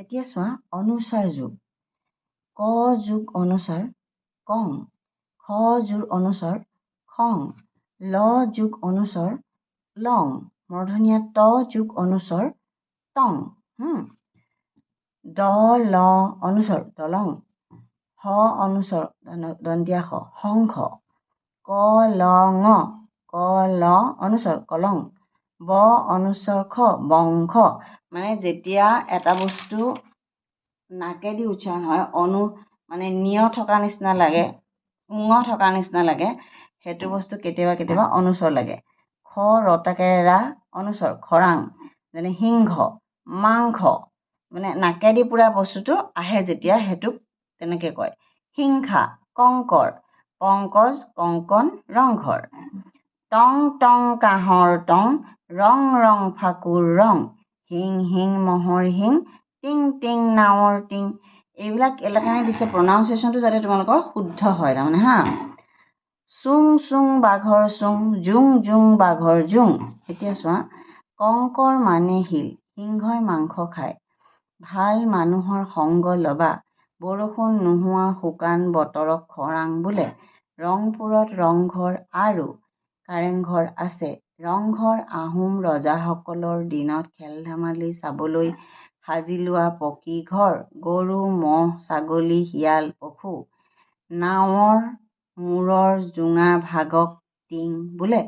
এতিয়া চোৱা অনুস্বাৰ যোগ। ক যোগ অনুস্বাৰ কং। খ যোগ অনুস্বাৰ খং। ল যোগ অনুস্বৰ লং। মূৰ্ধনীয়া ত যোগ অনুস্বৰ টং। দ ল অনুস্বৰ দলং। হ অনুস্বৰ দন্তীয়া স শংখ। ক ল ক ল অনুস্বৰ কলং। ব অনুস্বৰ খ বংশ। মানে যেতিয়া এটা বস্তু নাকেদি উচ্চাৰণ হয় অনু মানে নিয় থকা নিচিনা লাগে উঙ থকা নিচিনা লাগে সেইটো বস্তু কেতিয়াবা কেতিয়াবা অনুস্বৰ লাগে। খ ৰতাকেৰে অনুস্বৰ খৰাং যেনে সিংহ মাংস। মানে নাকেদি পুৰা বস্তুটো আহে যেতিয়া সেইটোক তেনেকৈ কয়। হিংসা কংকৰ পংকজ কংকন ৰংঘৰ। টং টং কাঁহৰ টং ৰং ৰং ফাকুৰ ৰং হিং হিং মহৰ হিং টিং টিং নাৱৰ টিং এইবিলাক এলেকানে দিছে প্ৰনাউnciয়েশ্যনটো যাতে তোমালোকৰ শুদ্ধ হয় তাৰমানে হা? চুং চুং বাঘৰ চুং জোং জোং বাঘৰ জোং। এতিয়া চোৱা কংকৰ মানে শিল সিংহই মাংস খায়। ভাল মানুহৰ সংগ ল'বা। বৰষুণ নোহোৱা শুকান বতৰক খৰাং বোলে। ৰংপুৰত ৰংঘৰ আৰু কাৰেংঘৰ আছে। ৰংঘৰ আহোম ৰজাসকলৰ দিনত খেল ধেমালি চাবলৈ সাজি লোৱা পকী ঘৰ গৰু ম'হ ছাগলী শিয়াল পশু। নাৱৰ মূৰৰ জোঙা ভাগক টিং বোলে।